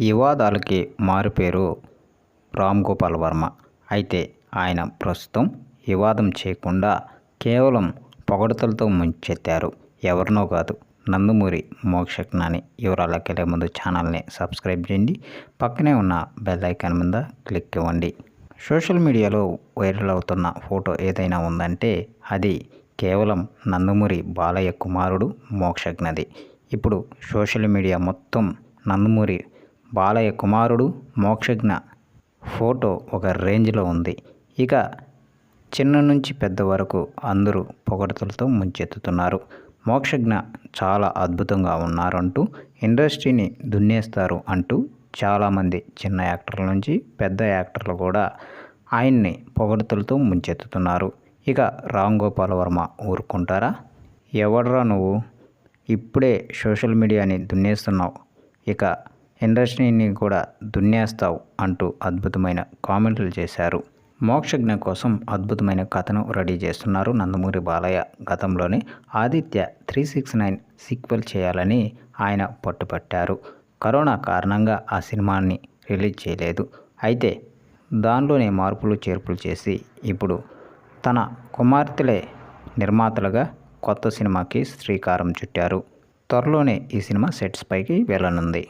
వివాదాలకి మారుపేరు రామ్ గోపాల్ వర్మ. అయితే ఆయన ప్రస్తుతం వివాదం చేయకుండా కేవలం పొగడతలతో ముంచెత్తారు. ఎవరినో కాదు నందమూరి మోక్షజ్ఞాని వివరాలకు వెళ్ళే ముందు ఛానల్ని సబ్స్క్రైబ్ చేయండి. పక్కనే ఉన్న బెల్ ఐకాన్ మీద క్లిక్ ఇవ్వండి. సోషల్ మీడియాలో వైరల్ అవుతున్న ఫోటో ఏదైనా ఉందంటే అది కేవలం నందమూరి బాలయ్య కుమారుడు మోక్షజ్ఞది. ఇప్పుడు సోషల్ మీడియా మొత్తం నందమూరి బాలయ్య కుమారుడు మోక్షజ్ఞ ఫోటో ఒక రేంజ్లో ఉంది. ఇక చిన్న నుంచి పెద్ద వరకు అందరూ పొగడతలతో ముంచెత్తుతున్నారు. మోక్షజ్ఞ చాలా అద్భుతంగా ఉన్నారంటూ ఇండస్ట్రీని దున్నేస్తారు అంటూ చాలామంది చిన్న యాక్టర్ల నుంచి పెద్ద యాక్టర్లు కూడా ఆయన్ని పొగడతలతో ముంచెత్తుతున్నారు. ఇక రామ్ గోపాల్ వర్మ ఊరుకుంటారా? ఎవడ్రా నువ్వు? ఇప్పుడే సోషల్ మీడియాని దున్నేస్తున్నావు. ఇక ఇండస్ట్రీని కూడా దున్నేస్తావు అంటూ అద్భుతమైన కామెంట్లు చేశారు. మోక్షజ్ఞ కోసం అద్భుతమైన కథను రెడీ చేస్తున్నారు నందమూరి బాలయ్య. గతంలోనే Aditya three six nine sequel చేయాలని ఆయన పట్టుపట్టారు. కరోనా కారణంగా ఆ సినిమాని రిలీజ్ చేయలేదు. అయితే దానిలోనే మార్పులు చేర్పులు చేసి ఇప్పుడు తన కుమార్తెలే నిర్మాతలుగా కొత్త సినిమాకి శ్రీకారం చుట్టారు. త్వరలోనే ఈ సినిమా సెట్స్ పైకి వెళ్ళనుంది.